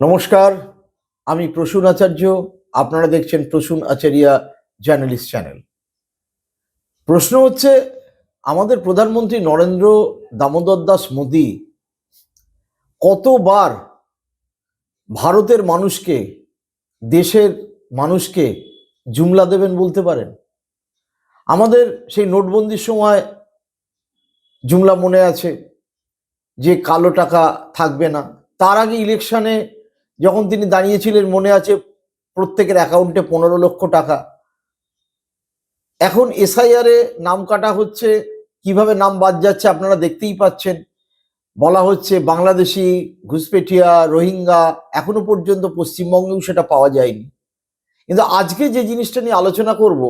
নমস্কার, আমি প্রসূন আচার্য, আপনারা দেখছেন প্রসূন আচারিয়া জার্নালিস্ট চ্যানেল। প্রশ্ন হচ্ছে, আমাদের প্রধানমন্ত্রী নরেন্দ্র দামোদর দাস মোদী কতবার ভারতের মানুষকে, দেশের মানুষকে জুমলা দেবেন বলতে পারেন? আমাদের সেই নোটবন্দির সময় জুমলা মনে আছে, যে কালো টাকা থাকবে না। তার আগে ইলেকশনে যখন তিনি দাঁড়িয়েছিলেন, মনে আছে প্রত্যেকের অ্যাকাউন্টে পনেরো লক্ষ টাকা। এখন এসআইআর নাম কাটা হচ্ছে, কীভাবে নাম বাদ যাচ্ছে আপনারা দেখতেই পাচ্ছেন। বলা হচ্ছে বাংলাদেশি ঘুসপেটিয়া রোহিঙ্গা, এখনও পর্যন্ত পশ্চিমবঙ্গেও সেটা পাওয়া যায়নি। কিন্তু আজকে যে জিনিসটা নিয়ে আলোচনা করব,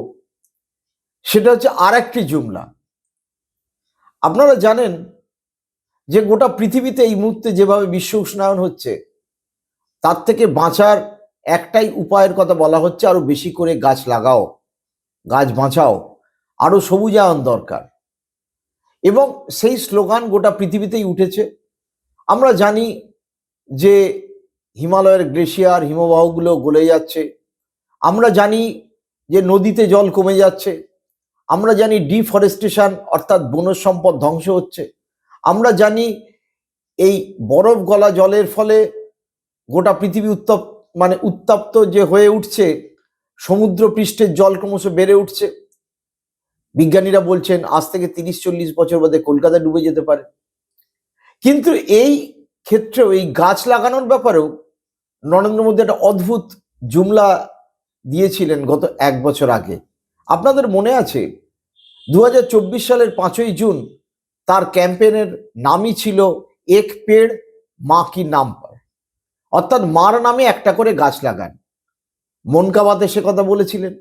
সেটা হচ্ছে আর একটি জুমলা। আপনারা জানেন যে গোটা পৃথিবীতে এই মুহূর্তে যেভাবে বিশ্ব উষ্ণায়ন হচ্ছে তার থেকে বাঁচার একটাই উপায়ের কথা বলা হচ্ছে, আরও বেশি করে গাছ লাগাও, গাছ বাঁচাও, আরও সবুজায়ন দরকার। এবং সেই স্লোগান গোটা পৃথিবীতেই উঠেছে। আমরা জানি যে হিমালয়ের গ্লেশিয়ার হিমবাহগুলো গলে যাচ্ছে। আমরা জানি যে নদীতে জল কমে যাচ্ছে। আমরা জানি ডিফরেস্টেশন অর্থাৎ বনজ সম্পদ ধ্বংস হচ্ছে। আমরা জানি এই বরফ গলা জলের ফলে গোটা পৃথিবী উত্তপ মানে উত্তপ্ত যে হয়ে উঠছে সমুদ্র পৃষ্ঠের জল ক্রমশ বেড়ে উঠছে। বিজ্ঞানীরা বলছেন, আজ থেকে তিরিশ চল্লিশ বছর বাদে কলকাতা ডুবে যেতে পারে। কিন্তু এই ক্ষেত্রেও, এই গাছ লাগানোর ব্যাপারেও নরেন্দ্র মোদী একটা অদ্ভুত জুমলা দিয়েছিলেন গত এক বছর আগে। আপনাদের মনে আছে দু হাজার চব্বিশ সালের পাঁচই জুন তার ক্যাম্পেনের নামই ছিল, এক পেড়, মা কি নাম পায় অর্থাৎ মার নামে একটা করে গাছ লাগান। মনকাবাতে সে কথা বলেছিলেন।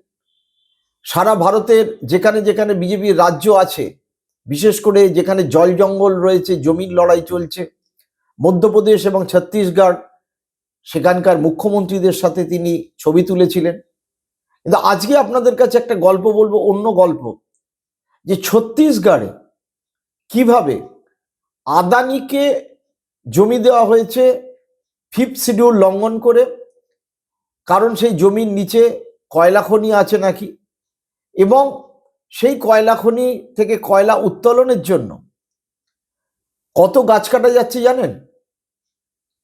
সারা ভারতের যেখানে যেখানে বিজেপির রাজ্য আছে, বিশেষ করে যেখানে জল জঙ্গল রয়েছে, জমির লড়াই চলছে, মধ্যপ্রদেশ এবং ছত্তিশগড়, সেখানকার মুখ্যমন্ত্রীদের সাথে তিনি ছবি তুলেছিলেন। কিন্তু আজকে আপনাদের কাছে একটা গল্প বলব, অন্য গল্প, যে ছত্তিশগড়ে কীভাবে আদানিকে জমি দেওয়া হয়েছে ফিফথ শিডিউল লঙ্ঘন করে, কারণ সেই জমির নিচে কয়লা খনি আছে নাকি? এবং সেই কয়লা খনি থেকে কয়লা উত্তোলনের জন্য কত গাছ কাটা যাচ্ছে জানেন?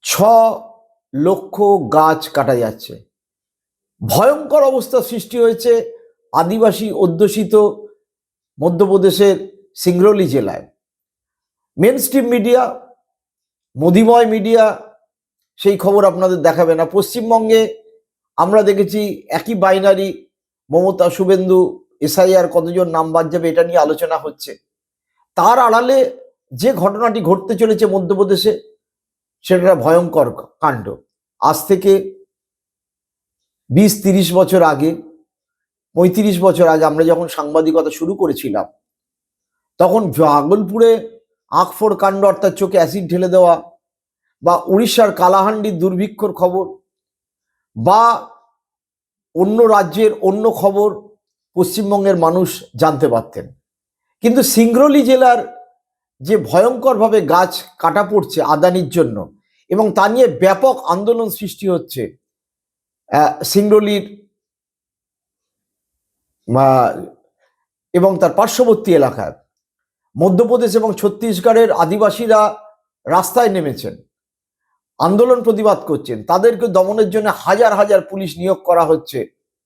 ছ লক্ষ গাছ কাটা যাচ্ছে। ভয়ঙ্কর অবস্থা সৃষ্টি হয়েছে আদিবাসী অধ্যুষিত মধ্যপ্রদেশের সিংরৌলি জেলায়। মেন স্ট্রিম মিডিয়া মোদিময় মিডিয়া সেই খবর আপনাদের দেখাবে না। পশ্চিমবঙ্গে আমরা দেখেছি একই বাইনারি মমতা, শুভেন্দু এসআইআর কতজন নাম বাদ যাবে এটা নিয়ে আলোচনা হচ্ছে। তার আড়ালে যে ঘটনাটি ঘটতে চলেছে মধ্যপ্রদেশে, সেটা ভয়ঙ্কর কাণ্ড। আজ থেকে বিশ তিরিশ বছর আগে, পঁয়ত্রিশ বছর আগে আমরা যখন সাংবাদিকতা শুরু করেছিলাম, তখন ভাগলপুরে আঁকফোর কাণ্ড অর্থাৎ চোখে অ্যাসিড ঢেলে দেওয়া বা উড়িষ্যার কালাহান্ডির দুর্ভিক্ষর খবর বা অন্য রাজ্যের অন্য খবর পশ্চিমবঙ্গের মানুষ জানতে পারতেন। কিন্তু সিংরলি জেলার যে ভয়ঙ্করভাবে গাছ কাটা পড়ছে আদানির জন্য এবং তা নিয়ে ব্যাপক আন্দোলন সৃষ্টি হচ্ছে সিংরলির এবং তার পার্শ্ববর্তী এলাকায়। মধ্যপ্রদেশ এবং ছত্তিশগড়ের আদিবাসীরা রাস্তায় নেমেছেন। আন্দোলন প্রতিবাদ করছেন, তাদেরকে দমনের জন্য হাজার হাজার পুলিশ নিয়োগ করা হচ্ছে,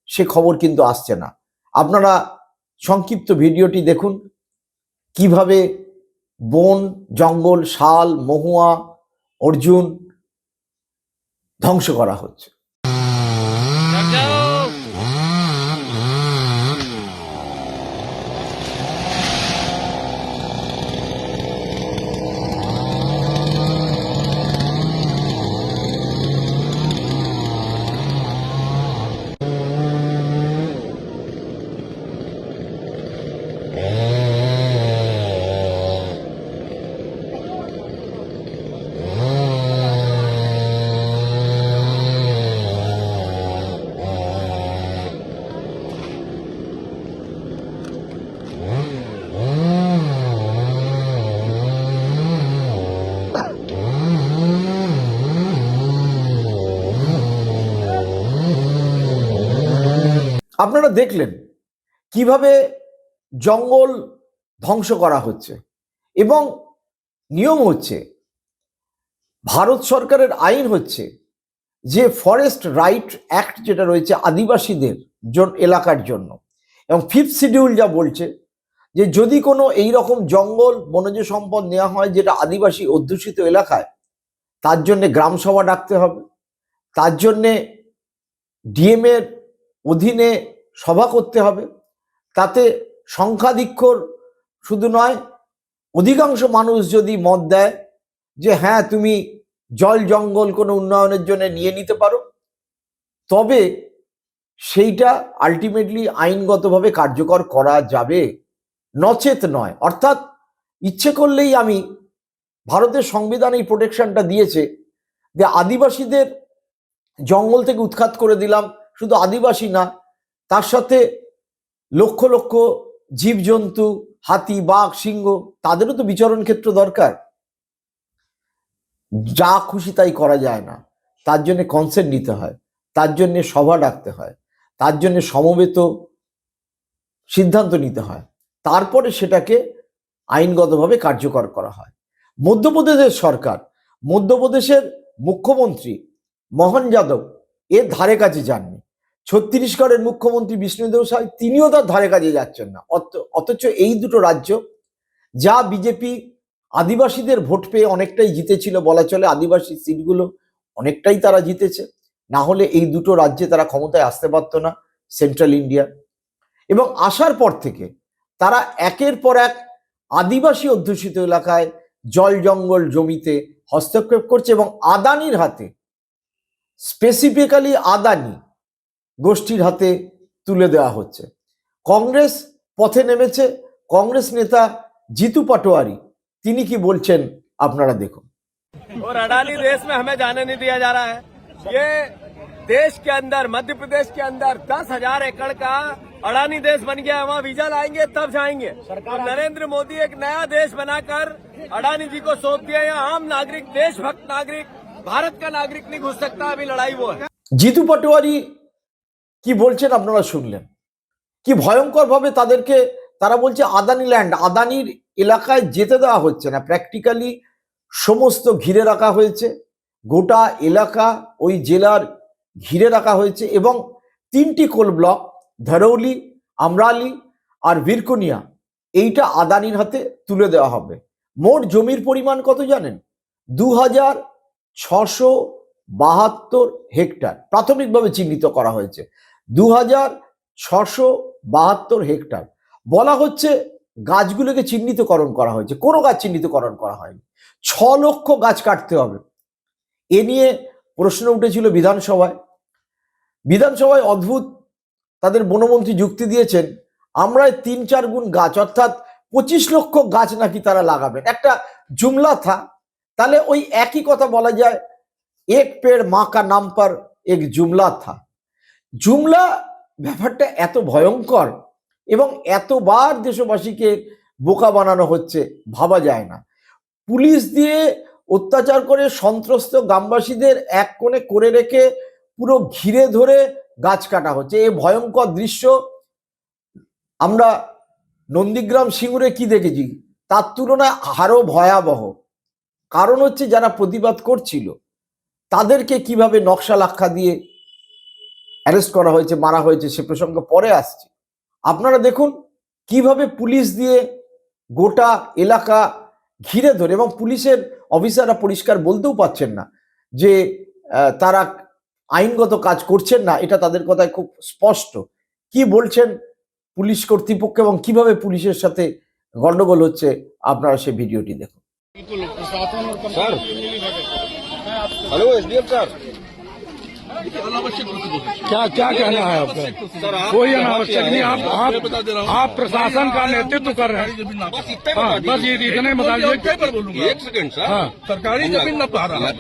সে খবর কিন্তু আসছে না। আপনারা সংক্ষিপ্ত ভিডিওটি দেখুন, কীভাবে বন, জঙ্গল, শাল, মহুয়া, অর্জুন ধ্বংস করা হচ্ছে। আপনারা দেখলেন কীভাবে জঙ্গল ধ্বংস করা হচ্ছে এবং নিয়ম হচ্ছে, ভারত সরকারের আইন হচ্ছে যে ফরেস্ট রাইট অ্যাক্ট যেটা রয়েছে আদিবাসীদের এলাকার জন্য এবং ফিফথ শিডিউল যা বলছে যে যদি কোনো এই রকম জঙ্গল বনজ সম্পদ নেওয়া হয় যেটা আদিবাসী অধ্যুষিত এলাকায়, তার জন্যে গ্রামসভা ডাকতে হবে, তার জন্যে ডিএম এর অধীনে সভা করতে হবে। তাতে সংখ্যাধিক্যর শুধু নয়, অধিকাংশ মানুষ যদি মত দেয় যে হ্যাঁ তুমি জল জঙ্গল কোনো উন্নয়নের জন্য নিয়ে নিতে পারো, তবে সেইটা আলটিমেটলি আইনগতভাবে কার্যকর করা যাবে। নচেত নয়। অর্থাৎ ইচ্ছে করলেই আমি ভারতের সংবিধান এই প্রোটেকশনটা দিয়েছে যে, আদিবাসীদের জঙ্গল থেকে উৎখাত করে দিলাম। শুধু আদিবাসী না তার সাথে লক্ষ লক্ষ জীবজন্তু, হাতি, বাঘ, সিংহ, তাদেরও তো বিচরণ ক্ষেত্র দরকার। যা খুশি তাই করা যায় না। তার জন্য কনসেন্ট নিতে হয়। তার জন্য সভা ডাকতে হয়। তার জন্য সমবেত সিদ্ধান্ত নিতে হয়। তারপরে সেটাকে আইনগতভাবে কার্যকর করা হয়। মধ্যপ্রদেশের সরকার, মধ্যপ্রদেশের মুখ্যমন্ত্রী মোহন যাদব এর ধারে কাছে যাননি। ছত্তিশগড়ের মুখ্যমন্ত্রী বিষ্ণুদেব সাই তিনিও তার ধারে কাজে যাচ্ছেন না। অথচ এই দুটো রাজ্য, যা বিজেপি আদিবাসীদের ভোট পেয়ে অনেকটাই জিতেছিল বলা চলে, আদিবাসী সিটগুলো অনেকটাই তারা জিতেছে, না হলে এই দুটো রাজ্যে তারা ক্ষমতায় আসতে পারতো না, সেন্ট্রাল ইন্ডিয়া। এবং আসার পর থেকে তারা একের পর এক আদিবাসী অধ্যুষিত এলাকায় জল জঙ্গল জমিতে হস্তক্ষেপ করছে এবং আদানির হাতে স্পেসিফিক্যালি আদানি গোষ্ঠীর হাতে তুলে দেওয়া হচ্ছে কংগ্রেস পথে নেমেছে কংগ্রেস নেতা জিতু পাটোয়ারি তিনি কি বলছেন আপনারা দেখুন और अडानी देश में हमें जाने नहीं दिया जा रहा है ये देश के अंदर मध्य प्रदेश के अंदर दस हजार एकड़ का अडानी देश बन गया है वहाँ वीजा लाएंगे तब जाएंगे और नरेंद्र मोदी एक नया देश बनाकर अडानी जी को सौंप दिया यहाँ आम नागरिक देशभक्त नागरिक भारत का नागरिक नहीं घुस सकता अभी लड़ाई वो है জিতু পাটোয়ারি কি বলছেন আপনারা শুনলেন? কি ভয়ঙ্কর ভাবে তাদেরকে, তারা বলছে আদানি ল্যান্ড আদানির এলাকায় যেতে দেওয়া হচ্ছে না। প্র্যাকটিক্যালি সমস্ত ঘিরে রাখা হয়েছে। গোটা এলাকা, ওই জেলার ঘিরে রাখা হয়েছে এবং তিনটি কোল ব্লক ধরৌলি, আমরালি আর ভিরকুনিয়া এইটা আদানির হাতে তুলে দেওয়া হবে। মোট জমির পরিমাণ কত জানেন? দু হাজার ছশো বাহাত্তর হেক্টর। প্রাথমিকভাবে চিহ্নিত করা হয়েছে। দু হাজার ছশো বাহাত্তর হেক্টর। বলা হচ্ছে গাছগুলোকে চিহ্নিতকরণ করা হয়েছে। কোনো গাছ চিহ্নিতকরণ করা হয়নি। ছ লক্ষ গাছ কাটতে হবে। এ নিয়ে প্রশ্ন উঠেছিল বিধানসভায়। বিধানসভায় অদ্ভুত তাদের বনমন্ত্রী যুক্তি দিয়েছেন আমরা তিন চার গুণ গাছ, অর্থাৎ পঁচিশ লক্ষ গাছ নাকি তারা লাগাবেন? একটা জুমলা থা। তাহলে ওই একই কথা বলা যায়, এক পেড় মা কা নাম পর এক জুমলা থা। জুমলা ব্যাপারটা এত ভয়ঙ্কর এবং এতবার দেশবাসীকে বোকা বানানো হচ্ছে, ভাবা যায় না। পুলিশ দিয়ে অত্যাচার করে সন্ত্রস্ত গ্রামবাসীদের এক কোণে করে রেখে পুরো ঘিরে ধরে গাছ কাটা হচ্ছে। এই ভয়ঙ্কর দৃশ্য। আমরা নন্দীগ্রাম সিঙ্গুরে কি দেখেছি? তার তুলনায় আরও ভয়াবহ। কারণ হচ্ছে যারা প্রতিবাদ করছিল, তাদেরকে কীভাবে নকশা লাক্ষা দিয়ে অ্যারেস্ট করা হয়েছে, মারা হয়েছে, সে প্রসঙ্গ পরে আসছে। আপনারা দেখুন কীভাবে পুলিশ দিয়ে গোটা এলাকা ঘিরে ধরে এবং পুলিশের অফিসাররা পরিষ্কার বলতেও পাচ্ছেন না যে তারা আইনগত কাজ করছেন না, এটা তাদের কথায় খুব স্পষ্ট। কি বলছেন পুলিশ কর্তৃপক্ষ এবং কীভাবে পুলিশের সাথে গন্ডগোল হচ্ছে আপনারা সেই ভিডিওটি দেখুন। স্যার। Hello sir. क्या क्या कहना है आपका? कोई अनावश्यक नहीं आप आप आप प्रशासन का नेतृत्व कर रहे हैं। बस हाँ, बस ये इतने बता दीजिए। एक सेकंड सर। हाँ। सरकारी ज़मीन न पा रहा।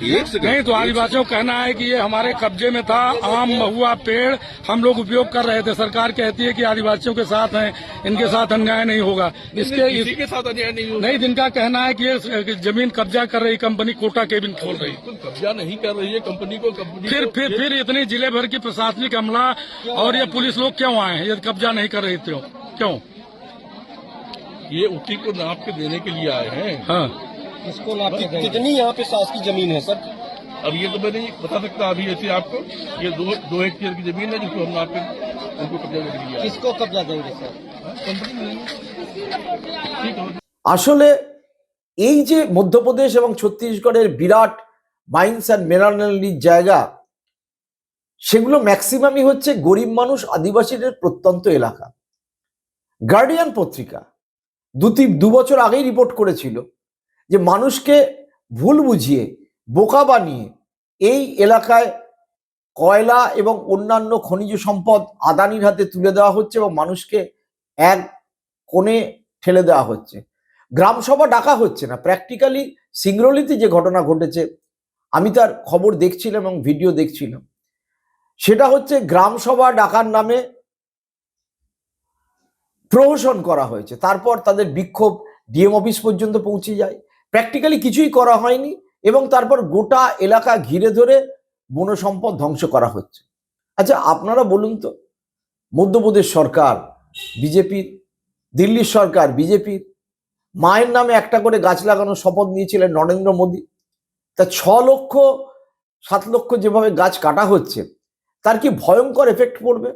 नहीं तो आदिवासियों का कहना है कि ये हमारे कब्जे में था आम महुआ पेड़ हम लोग उपयोग कर रहे थे। सरकार कहती है कि आदिवासियों के साथ हैं इनके साथ अन्याय नहीं होगा। इसके के साथ अन्याय नहीं हुआ नहीं जिनका कहना है कि ये ज़मीन कब्जा कर रही कंपनी कोटा केबिन खोल रही। कब्जा नहीं कर रही है कंपनी को कंपनी फिर फिर फिर आखिर इतनी जिले भर की प्रशासनिक अमला और ये पुलिस लोग क्यों आए हैं ये कब्जा नहीं कर रहे थे क्यों ये उसी को नाप के देने के लिए आए हैं हाँ किसको नाप के कितनी यहाँ पे शासकीय जमीन है सर अब ये तो मैं नहीं बता सकता अभी ऐसे आपको ये दो दो हेक्टेयर की जमीन है जिसको हम नाप के उनको कब्जा देने के लिए आए किसको कब्जा देंगे सर कंपनी में देंगे। ठीक है আসলে এই যে মধ্যপ্রদেশ এবং ছত্তিশগড়ের বিরাট মাইন্স অ্যান্ড মিনারেলির জায়গা সেগুলো ম্যাক্সিমামই হচ্ছে গরিব মানুষ, আদিবাসীদের প্রত্যন্ত এলাকা। গার্ডিয়ান পত্রিকা দু দু বছর আগেই রিপোর্ট করেছিল যে মানুষকে ভুল বুঝিয়ে, বোকা বানিয়ে এই এলাকায় কয়লা এবং অন্যান্য খনিজ সম্পদ আদানির হাতে তুলে দেওয়া হচ্ছে এবং মানুষকে এক কোণে ঠেলে দেওয়া হচ্ছে। গ্রামসভা ডাকা হচ্ছে না। প্র্যাকটিক্যালি সিংরলিতে যে ঘটনা ঘটেছে, আমি তার খবর দেখছিলাম এবং ভিডিও দেখছিলাম। সেটা হচ্ছে গ্রামসভা ডাকার নামে প্রহসন করা হয়েছে। তারপর তাদের বিক্ষোভ ডিএম অফিস পর্যন্ত পৌঁছে যায়। প্র্যাকটিক্যালি কিছুই করা হয়নি এবং তারপর গোটা এলাকা ঘিরে ধরে বনসম্পদ ধ্বংস করা হচ্ছে। আচ্ছা আপনারা বলুন তো, মধ্যপ্রদেশ সরকার বিজেপির দিল্লির সরকার, বিজেপির মায়ের নামে একটা করে গাছ লাগানোর শপথ নিয়েছিলেন নরেন্দ্র মোদী। তা ছ লক্ষ, সাত লক্ষ যেভাবে গাছ কাটা হচ্ছে তার কি ভয়ঙ্কর এফেক্ট পড়বে?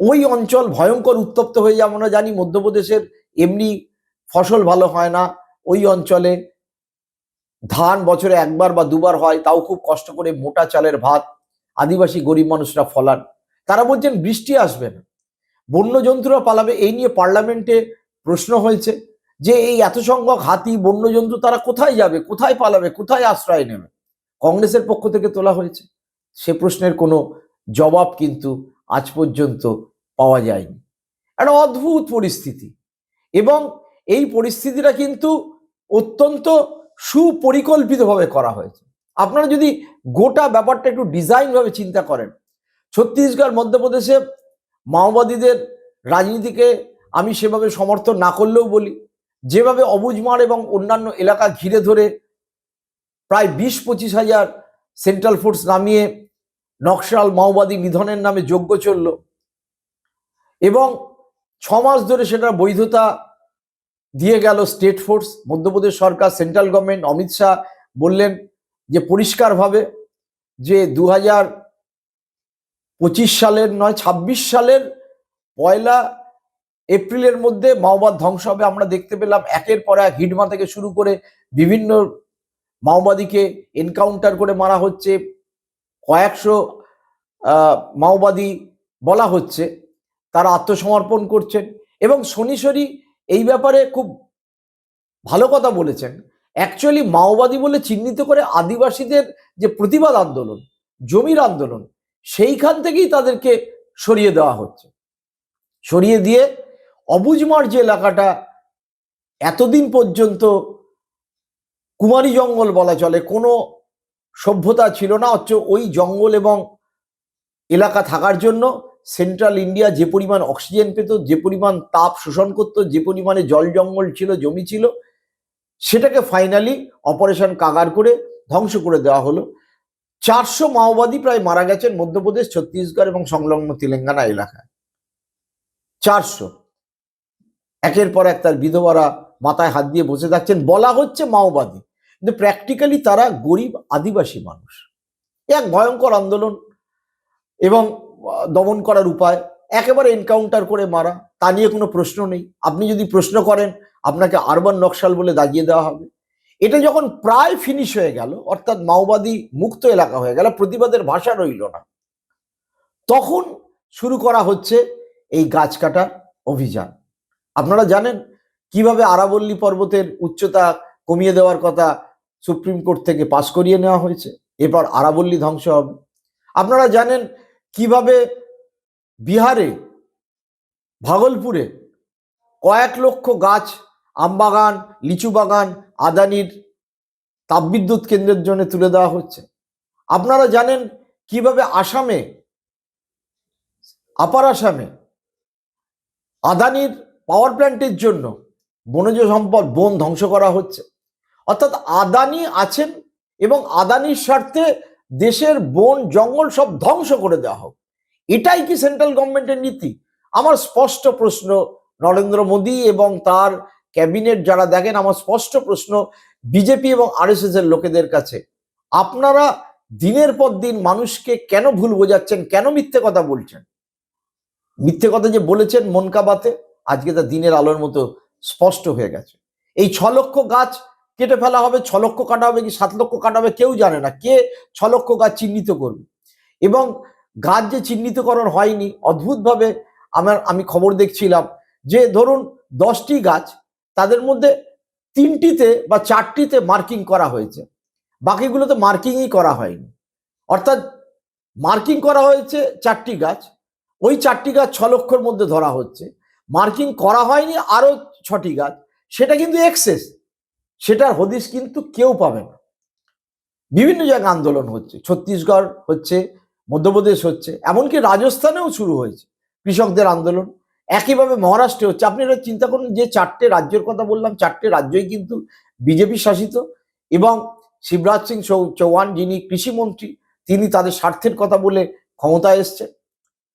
ওই অঞ্চল ভয়ঙ্কর উত্তপ্ত হয়ে যাবে, আমরা জানি মধ্যপ্রদেশের এমনি ফসল ভালো হয় না। ওই অঞ্চলে ধান বছরে একবার বা দুবার হয়, তাও খুব কষ্ট করে মোটা চালের ভাত, আদিবাসী গরিব মানুষরা ফলান। তারা বলছেন বৃষ্টি আসবে না। বন্য জন্তুরা পালাবে, এই নিয়ে পার্লামেন্টে প্রশ্ন হয়েছে যে এই এত সংখ্যক হাতি, বন্যজন্তু তারা কোথায় যাবে, কোথায় পালাবে, কোথায় আশ্রয় নেবে? কংগ্রেসের পক্ষ থেকে তোলা হয়েছে। সে প্রশ্নের কোনো জবাব কিন্তু আজ পর্যন্ত পাওয়া যায়নি। একটা অদ্ভুত পরিস্থিতি। এবং এই পরিস্থিতিটা কিন্তু অত্যন্ত সুপরিকল্পিতভাবে করা হয়েছে। আপনারা যদি গোটা ব্যাপারটা একটু ডিজাইনভাবে চিন্তা করেন, ছত্তিশগড়, মধ্যপ্রদেশে মাওবাদীদের রাজনীতিকে আমি সেভাবে সমর্থন না করলেও বলি, যেভাবে অবুজমার এবং অন্যান্য এলাকা ঘিরে ধরে প্রায় বিশ পঁচিশ হাজার সেন্ট্রাল ফোর্স নামিয়ে নকশাল মাওবাদী নিধনের নামে যজ্ঞ চলল। এবং ছ মাস ধরে সেটার বৈধতা দিয়ে গেল স্টেট ফোর্স মধ্যপ্রদেশ সরকার সেন্ট্রাল গভর্নমেন্ট অমিত শাহ বললেন যে পরিষ্কারভাবে যে দু হাজার পঁচিশ সালের নয়, ছাব্বিশ সালের পয়লা এপ্রিলের মধ্যে মাওবাদ ধ্বংস হবে আমরা দেখতে পেলাম। একের পর এক হিডমা থেকে শুরু করে বিভিন্ন মাওবাদীকে এনকাউন্টার করে মারা হচ্ছে, কয়েকশো মাওবাদী বলা হচ্ছে, তারা আত্মসমর্পণ করছেন এবং শনিশরী এই ব্যাপারে খুব ভালো কথা বলেছেন। অ্যাকচুয়ালি মাওবাদী বলে চিহ্নিত করে আদিবাসীদের যে প্রতিবাদ আন্দোলন, জমির আন্দোলন, সেইখান থেকেই তাদেরকে সরিয়ে দেওয়া হচ্ছে। সরিয়ে দিয়ে অবুজমার যে এলাকাটা এতদিন পর্যন্ত কুমারী জঙ্গল বলা চলে। কোনো সভ্যতা ছিল না, অথচ ওই জঙ্গল এবং এলাকা থাকার জন্য সেন্ট্রাল ইন্ডিয়া যে পরিমাণ অক্সিজেন পেত, যে পরিমাণ তাপ শোষণ করত, যে পরিমাণে জল জঙ্গল ছিল, জমি ছিল, সেটাকে ফাইনালি অপারেশন কাগার করে ধ্বংস করে দেওয়া হলো। চারশো মাওবাদী প্রায় মারা গেছেন মধ্যপ্রদেশ, ছত্তিশগড় এবং সংলগ্ন তেলেঙ্গানা এলাকায়। চারশো। একের পর এক তার বিধবারা মাথায় হাত দিয়ে বসে থাকছেন। বলা হচ্ছে মাওবাদী। কিন্তু প্র্যাকটিক্যালি তারা গরিব আদিবাসী মানুষ। এক ভয়ঙ্কর আন্দোলন এবং দমন করার উপায়, একেবারে এনকাউন্টার করে মারা, তা নিয়ে কোনো প্রশ্ন নেই। আপনি যদি প্রশ্ন করেন, আপনাকে আরবান নকশাল বলে দাগিয়ে দেওয়া হবে। এটা যখন প্রায় ফিনিশ হয়ে গেল, অর্থাৎ মাওবাদী মুক্ত এলাকা হয়ে গেল, প্রতিবাদের ভাষা রইল না। তখন শুরু করা হচ্ছে এই গাছ কাটা অভিযান। আপনারা জানেন, কীভাবে আরাবল্লী পর্বতের উচ্চতা কমিয়ে দেওয়ার কথা সুপ্রিম কোর্ট থেকে পাশ করিয়ে নেওয়া হয়েছে। এরপর আরাবল্লী ধ্বংস হবে। আপনারা জানেন কীভাবে বিহারে, ভাগলপুরে কয়েক লক্ষ গাছ আমবাগান লিচু বাগান, আদানির তাপবিদ্যুৎ কেন্দ্রের জন্য তুলে দেওয়া হচ্ছে। আপনারা জানেন কীভাবে আসামে, আপার আসামে আদানির পাওয়ার প্ল্যান্টের জন্য বনজ সম্পদ বন ধ্বংস করা হচ্ছে। অর্থাৎ আদানি আছেন এবং আদানির স্বার্থে দেশের বন, জঙ্গল সব ধ্বংস করে দেওয়া হোক। এটাই কি সেন্ট্রাল গভর্নমেন্টের নীতি? আমার স্পষ্ট প্রশ্ন নরেন্দ্র মোদী এবং তার ক্যাবিনেট যারা দেখেন, আমার স্পষ্ট প্রশ্ন বিজেপি এবং আরএসএস এর লোকেদের কাছে। আপনারা দিনের পর দিন মানুষকে কেন ভুল বোঝাচ্ছেন, কেন মিথ্যে কথা বলছেন? মিথ্যে কথা যে বলেছেন মনকাবাতে আজকে তা দিনের আলোর মতো স্পষ্ট হয়ে গেছে। এই ছ লক্ষ গাছ কেটে ফেলা হবে, ছ লক্ষ কাটা হবে কি সাত লক্ষ কাটা হবে কেউ জানে না। কে ছ লক্ষ গাছ চিহ্নিত করবে? এবং গাছ যে চিহ্নিতকরণ হয়নি, অদ্ভুতভাবে আমার, আমি খবর দেখছিলাম যে ধরুন দশটি গাছ তাদের মধ্যে তিনটিতে বা চারটিতে মার্কিং করা হয়েছে। বাকিগুলোতে মার্কিংই করা হয়নি। অর্থাৎ মার্কিং করা হয়েছে চারটি গাছ, ওই চারটি গাছ ছ লক্ষর মধ্যে ধরা হচ্ছে। মার্কিং করা হয়নি আরও ছটি গাছ, সেটা কিন্তু এক্সেস। সেটার হদিস কিন্তু কেউ পাবে না। বিভিন্ন জায়গায় আন্দোলন হচ্ছে, ছত্তিশগড় হচ্ছে, মধ্যপ্রদেশ হচ্ছে, এমনকি রাজস্থানেও শুরু হয়েছে কৃষকদের আন্দোলন। একইভাবে মহারাষ্ট্রে হচ্ছে, আপনি এটা চিন্তা করুন যে চারটে রাজ্যের কথা বললাম, চারটে রাজ্যই কিন্তু বিজেপি শাসিত এবং শিবরাজ সিং চৌহান যিনি কৃষিমন্ত্রী তিনি তাদের স্বার্থের কথা বলে ক্ষমতায় এসছে।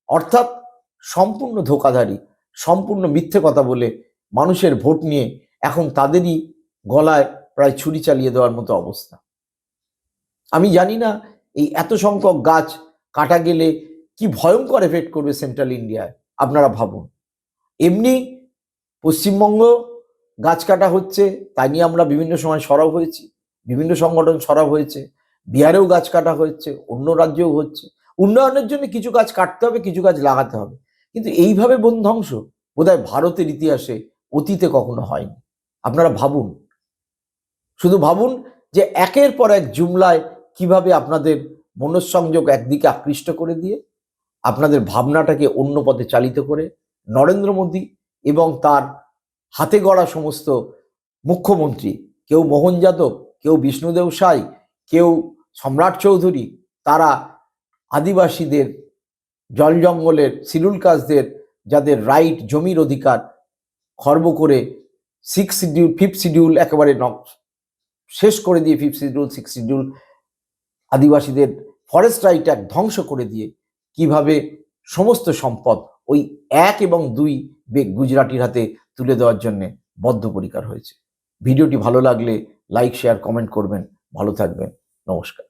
অর্থাৎ সম্পূর্ণ ধোকাধারী সম্পূর্ণ মিথ্যে কথা বলে মানুষের ভোট নিয়ে এখন তাদেরই গলায় প্রায় ছুরি চালিয়ে দেওয়ার মতো অবস্থা। আমি জানি না এই এত সংখ্যক গাছ কাটা গেলে কি ভয়ঙ্কর এফেক্ট করবে সেন্ট্রাল ইন্ডিয়ায় আপনারা ভাবুন। এমনি পশ্চিমবঙ্গ গাছ কাটা হচ্ছে, তাই নিয়ে আমরা বিভিন্ন সময় সরব হয়েছি, বিভিন্ন সংগঠন সরব হয়েছে, বিহারেও গাছ কাটা হয়েছে অন্য রাজ্যেও হচ্ছে। উন্নয়নের জন্য কিছু গাছ কাটতে হবে, কিছু গাছ লাগাতে হবে। কিন্তু এইভাবে বন ধ্বংস বোধহয় ভারতের ইতিহাসে অতীতে কখনো হয়নি। আপনারা ভাবুন শুধু ভাবুন যে একের পর এক জুমলায় কীভাবে আপনাদের মনঃসংযোগ একদিকে আকৃষ্ট করে দিয়ে, আপনাদের ভাবনাটাকে অন্য পথে চালিত করে, নরেন্দ্র মোদী এবং তার হাতে গড়া সমস্ত মুখ্যমন্ত্রী, কেউ মোহন যাদব, কেউ বিষ্ণুদেব সাই কেউ সম্রাট চৌধুরী, তারা আদিবাসীদের, জল জঙ্গলের সিলুল কাজদের, যাদের রাইট, জমির অধিকার খর্ব করে সিক্স শিডিউল ফিফথ শিডিউল একেবারে শেষ করে দিয়ে ফিফথ শিডিউল সিক্স শিডিউল আদিবাসীদের ফরেস্ট রাইট অ্যাক্ট ধ্বংস করে দিয়ে কীভাবে সমস্ত সম্পদ ওই এক এবং দুই বেগ গুজরাটির হাতে তুলে দেওয়ার জন্য বদ্ধপরিকার হয়েছে। ভিডিওটি ভালো লাগলে লাইক শেয়ার কমেন্ট করবেন। ভালো থাকবেন। নমস্কার।